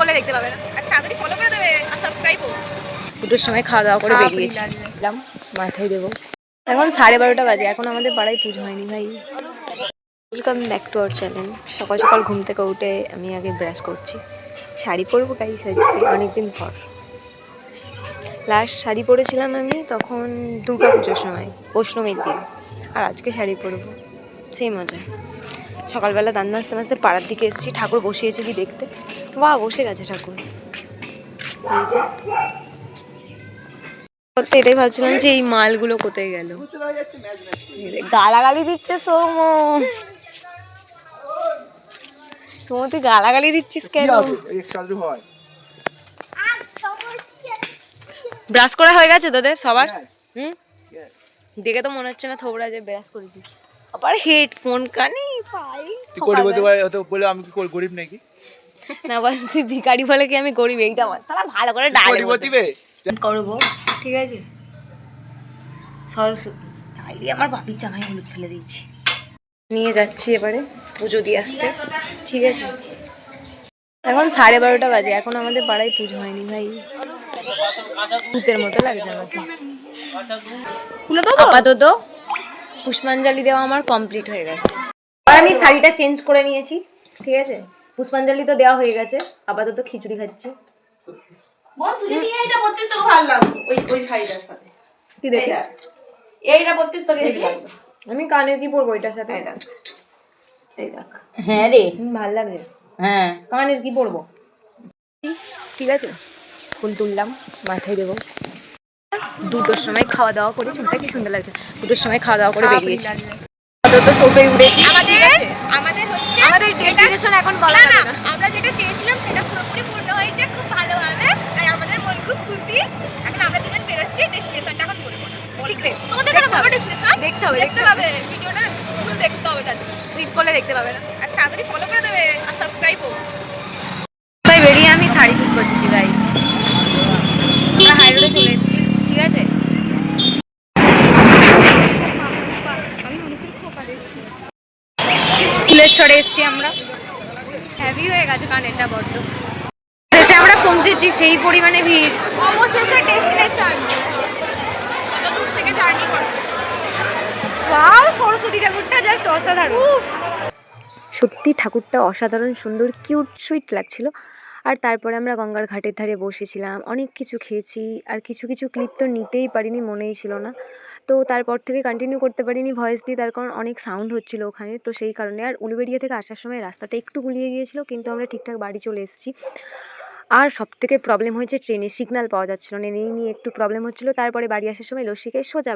করলে দেখতে পাবে না। তাড়াতাড়ি ফলো করে দেবে আর সাবস্ক্রাইবও দুটোর সময় খাওয়া দাওয়া করে বেরিয়েছি মাথায় দেবো। এখন সাড়ে বারোটা বাজে এখন আমাদের পাড়ায় পুজো হয়নি ভাই। Welcome back to our channel সকাল সকাল ঘুম থেকে উঠে আমি আগে ব্রাশ করছি। শাড়ি পরবো গাইস আজকে অনেকদিন পর। লাস্ট শাড়ি পরেছিলাম আমি তখন দুর্গা পুজোর সময় অষ্টমীর দিন। আর আজকে শাড়ি পরবো। সেই মজা। সকালবেলা দান নাচতে নাচতে পাড়ার দিকে এসেছি ঠাকুর বসিয়েছে কি দেখতে? বা বসে গেছে ঠাকুর। এই যে। সত্যি এটাই ভাবছিলাম যে এই মালগুলো কোথায় গেল? গালাগালি দিচ্ছে সৌম। সৌম তুই গালাগালি দিচ্ছিস কেন? ব্রাশ করা হয়ে গেছে তোদের সবার? হুম? দেখে তো মনে হচ্ছে না থোবড়া যে ব্রাশ করেছিস আবার হেডফোন কানে? পাই তুই গরিব হতে পারে হতে বলে আমি কি গরিব নাকি? না বল তুই ভিখারি বলে কি আমি গরিব? এইটা বল। সালা ভালো করে ডালে গরিব দিবে করব ঠিক আছে? সরস্বতী তাই দিয়ে আমার বাপির জামাই হলুদ ফেলে দিয়েছি। নিয়ে যাচ্ছি এবারে পুজো দিয়ে আসতে ঠিক আছে? এখন সাড়ে বারোটা বাজে এখন আমাদের পাড়ায় পুজো হয়নি ভাই। ভূতের মতো লাগছে আমাকে। আপাতত পুষ্পাঞ্জলি দেওয়া আমার কমপ্লিট হয়ে গেছে। আমি শাড়িটা চেঞ্জ করে নিয়েছি ঠিক আছে? পুষ্পাঞ্জলি তো দেওয়া হয়ে গেছে আপাতত খিচুড়ি খাচ্ছি। বল তুই নিয়ে এটা বত্রিশ তোকে ভালো লাগবে। ওই ওই শাড়িটার সাথে। কি দেখে? এইটা। বত্রিশ তোকে হেভি লাগবে। আমি কানের কি পরবো এটার সাথে? এই দেখ। হ্যাঁ রে। ভালো লাগছে। হ্যাঁ। কানের কি পরবো? ঠিক আছে? ফুল তুললাম মাথায় দেবো। দুটোর সময় খাওয়া দাওয়া করে চুলটা কি সুন্দর লাগছে। দুটোর সময় খাওয়া দাওয়া করে বেরিয়েছি। উঠেছি। আমাদের আমাদের হচ্ছে আমাদের ডেস্টিনেশন এখন বলা না আমরা যেটা চেয়েছিলাম সেটা পুরোপুরি পূর্ণ হয়েছে খুব ভালোভাবে তাই আমাদের মন খুব খুশি। এখন আমরা দুজন বেরোচ্ছি ডেস্টিনেশনটা এখন বলব না। Secret. তোমাদের কেন বলব ডেস্টিনেশন দেখতে হবে, দেখতে পাবে ভিডিওটা ফুল দেখতে হবে তার। স্লিপ করলে দেখতে পাবে না। আর তাড়াতাড়ি ফলো করে দেবে আর সাবস্ক্রাইবও তাই বেরিয়ে আমি শাড়ি ঠিক করছি ভাই আমরা হাই রোডে চলে এসেছি ঠিক আছে ফুলেশ্বরে এসেছি আমরা। হ্যাভি হয়ে গেছে কানেরটা বড্ড। শেষে আমরা পৌঁছেছি সেই পরিমাণে ভিড়। অবশেষে ডেস্টিনেশন কত দূর থেকে জার্নি করো ওয়াও সরস্বতী ঠাকুরটা জাস্ট অসাধারণ। সত্যি ঠাকুরটা অসাধারণ সুন্দর কিউট সুইট লাগছিল। আর তারপরে আমরা গঙ্গার ঘাটের ধারে বসেছিলাম অনেক কিছু খেয়েছি আর কিছু কিছু ক্লিপ তো নিতেই পারিনি মনেই ছিল না। তো তারপর থেকে কন্টিনিউ করতে পারিনি ভয়েস দিয়ে, তার কারণ অনেক সাউন্ড হচ্ছিল ওখানে। তো সেই কারণে আর উলুবেড়িয়া থেকে আসার সময় রাস্তাটা একটু গুলিয়ে গিয়েছিল, কিন্তু আমরা ঠিকঠাক বাড়ি চলে এসেছি। আর সব থেকে প্রবলেম হয়েছে ট্রেনে সিগনাল পাওয়া যাচ্ছিল না এই নিয়ে একটু প্রবলেম হচ্ছিল, তারপরে বাড়ি আসার সময় লস্যিকে সোজা